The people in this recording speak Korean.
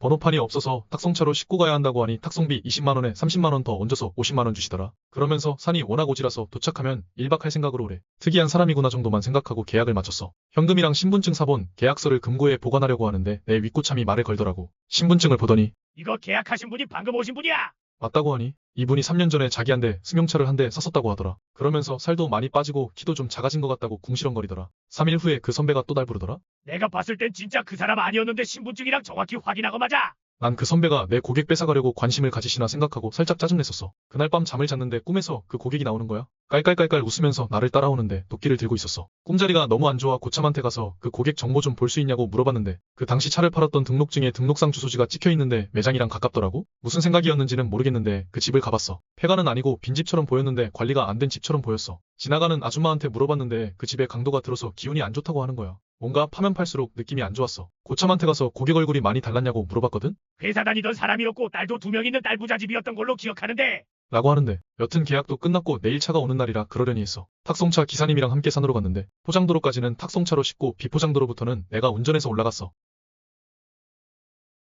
번호판이 없어서 탁송차로 싣고 가야 한다고 하니 탁송비 20만원에 30만원 더 얹어서 50만원 주시더라. 그러면서 산이 워낙 오지라서 도착하면 1박 할 생각으로 오래. 특이한 사람이구나 정도만 생각하고 계약을 마쳤어. 현금이랑 신분증 사본 계약서를 금고에 보관하려고 하는데 내 윗고참이 말을 걸더라고. 신분증을 보더니 이거 계약하신 분이 방금 오신 분이야. 맞다고 하니 이분이 3년 전에 자기한테 승용차를 한 대 샀었다고 하더라. 그러면서 살도 많이 빠지고 키도 좀 작아진 것 같다고 궁시렁거리더라. 3일 후에 그 선배가 또 날 부르더라. 내가 봤을 땐 진짜 그 사람 아니었는데 신분증이랑 정확히 확인하고 맞아. 난 그 선배가 내 고객 뺏어가려고 관심을 가지시나 생각하고 살짝 짜증냈었어. 그날 밤 잠을 잤는데 꿈에서 그 고객이 나오는 거야. 깔깔깔깔 웃으면서 나를 따라오는데 도끼를 들고 있었어. 꿈자리가 너무 안 좋아 고참한테 가서 그 고객 정보 좀 볼 수 있냐고 물어봤는데 그 당시 차를 팔았던 등록증에 등록상 주소지가 찍혀 있는데 매장이랑 가깝더라고. 무슨 생각이었는지는 모르겠는데 그 집을 가봤어. 폐가는 아니고 빈집처럼 보였는데 관리가 안 된 집처럼 보였어. 지나가는 아줌마한테 물어봤는데 그 집에 강도가 들어서 기운이 안 좋다고 하는 거야. 뭔가 파면 팔수록 느낌이 안 좋았어. 고참한테 가서 고객 얼굴이 많이 달랐냐고 물어봤거든? 회사 다니던 사람이었고 딸도 두 명 있는 딸 부자집이었던 걸로 기억하는데 라고 하는데 여튼 계약도 끝났고 내일 차가 오는 날이라 그러려니 했어. 탁송차 기사님이랑 함께 산으로 갔는데 포장도로까지는 탁송차로 싣고 비포장도로부터는 내가 운전해서 올라갔어.